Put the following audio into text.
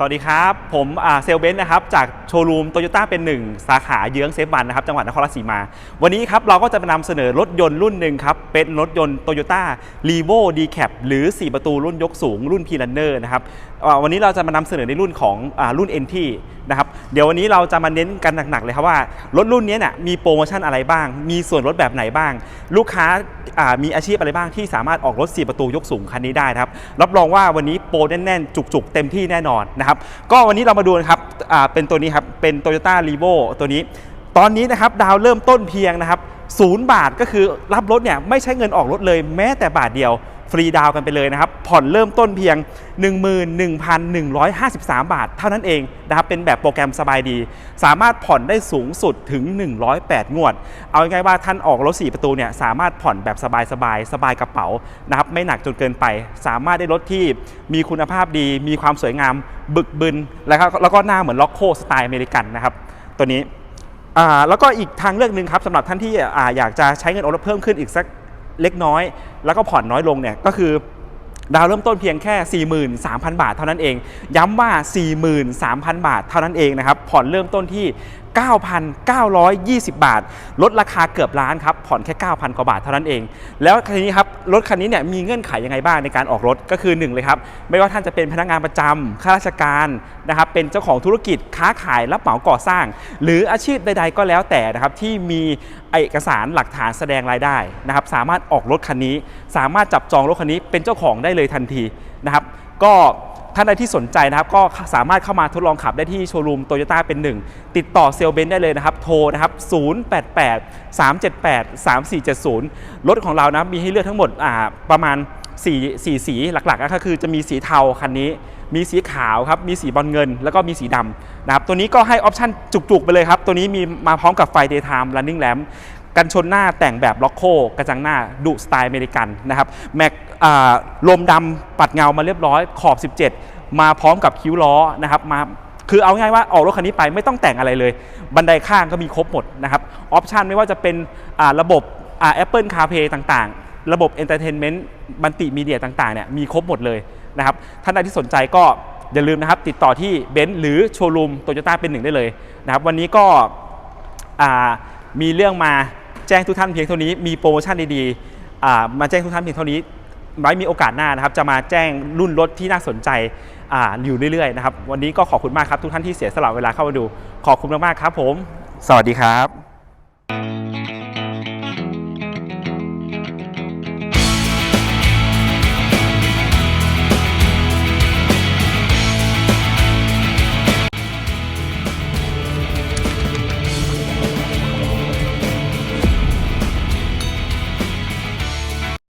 สวัสดีครับ ผมเซลเบนนะครับจากโชว์รูมโตโยต้าเป็นหนึ่งสาขาเยื้องเซฟวันนะครับจังหวัดนครราชสีมา วันนี้ครับเราก็จะมานำเสนอรถยนต์รุ่นหนึ่งครับ เป็นรถยนต์โตโยต้ารีโวดีแคปหรือ 4 ประตูรุ่นยกสูงรุ่นพีลันเนอร์นะครับวันนี้เราจะมานำเสนอในรุ่นของอรุ่น NT นะครับเดี๋ยววันนี้เราจะมาเน้นกันหนักๆเลยครับว่ารถรุ่นนี้เนี่ยมีโปรโมชั่นอะไรบ้าง มีส่วนลดแบบไหนบ้าง ลูกค้ามีอาชีพอะไรบ้างที่สามารถออกรถ 4 ประตูยกสูงคันนี้ได้ครับรับรองว่าวันนี้โปรแน่นๆจุกๆเต็มที่แน่นอนนะครับก็วันนี้เรามาดูนะครับอ่าเป็นตัวนี้ครับ เป็น Toyota r e v o ตัวนี้ ตอนนี้นะครับดาวเริ่มต้นเพียงนะครับศูนย์บาทก็คือรับรถเนี่ยไม่ใช้เงินออกรถเลยแม้แต่บาทเดียว ฟรีดาวน์กันไปเลยนะครับ ผ่อนเริ่มต้นเพียง 11,153 บาท เท่านั้นเองนะครับ เป็นแบบโปรแกรมสบายดี สามารถผ่อนได้สูงสุดถึง 108 งวด เอาง่ายๆว่าท่านออกรถ 4 ประตูเนี่ยสามารถผ่อนแบบสบายๆสบายกระเป๋านะครับ ไม่หนักจนเกินไป สามารถได้รถที่มีคุณภาพดี มีความสวยงาม บึกบึน แล้วก็แล้วก็หน้าเหมือนล็อกโคสไตล์อเมริกันนะครับ ตัวนี้แล้วก็อีกทางเลือกหนึ่งครับสำหรับท่านที่ออยากจะใช้เงินออกรถเพิ่มขึ้นอีกสัก เล็กน้อย แล้วก็ผ่อนน้อยลงเนี่ยก็คือดาวเริ่มต้นเพียงแค่ 43,000 บาทเท่านั้นเอง ย้ำว่า 43,000 บาทเท่านั้นเองนะครับ ผ่อนเริ่มต้นที่9,920 บาท ลดราคาเกือบล้านครับ ผ่อนแค่ 9,000 กว่าบาทเท่านั้นเอง แล้วคันนี้ครับ รถคันนี้เนี่ยมีเงื่อนไขยังไงบ้างในการออกรถก็คือ 1 เลยครับ ไม่ว่าท่านจะเป็นพนักงานประจำข้าราชการนะครับเป็นเจ้าของธุรกิจค้าขายรับเหมาก่อสร้าง หรืออาชีพใด ๆ ก็แล้วแต่นะครับที่มีเอกสารหลักฐานแสดงรายได้นะครับสามารถออกรถคันนี้ สามารถจับจองรถคันนี้เป็นเจ้าของได้เลยทันทีนะครับก็ ท่านใดที่สนใจนะครับ ก็สามารถเข้ามาทดลองขับได้ที่โชว์รูมโตโยต้าเป็นหนึ่งติดต่อเซลเบนได้เลยนะครับ โทรนะครับ 088 378 3470 รถของเรานะมีให้เลือกทั้งหมดประมาณ4 4สีหลักๆก็คือจะมีสีเทาคันนี้ มีสีขาวครับ มีสีบอลเงิน แล้วก็มีสีดำนะครับ ตัวนี้ก็ให้ออปชั่นจุกๆ ไปเลยครับ ตัวนี้มีมาพร้อมกับไฟ daytime running lamp กันชนหน้าแต่งแบบล็อกโค กระจังหน้าดุสไตล์อเมริกันนะครับแม็ก ลมดำปัดเงามาเรียบร้อยขอบ 17 มาพร้อมกับคิ้วล้อนะครับมาคือเอาง่ายว่าออกรถคันนี้ไปไม่ต้องแต่งอะไรเลย บันไดข้างก็มีครบหมดนะครับออปชันไม่ว่าจะเป็นระบบอ่า Apple CarPlay ต่างๆ ระบบ Entertainment บันติมีเดียต่างๆเนี่ยมีครบหมดเลยนะครับท่านใดที่สนใจก็อย่าลืมนะครับติดต่อที่เบนซ์หรือโชว์รูมโตโยต้าเป็นหนึ่งได้เลยนะครับวันนี้ก็มีเรื่องมาแจ้งทุกท่านเพียงเท่านี้มีโปรโมชั่นดีๆมาแจ้งทุกท่านเพียงเท่านี้ ไว้มีโอกาสหน้านะครับ จะมาแจ้งรุ่นรถที่น่าสนใจออยู่เรื่อยๆนะครับ วันนี้ก็ขอบคุณมากครับทุกท่านที่เสียสละเวลาเข้ามาดู ขอบคุณมากๆครับผม สวัสดีครับ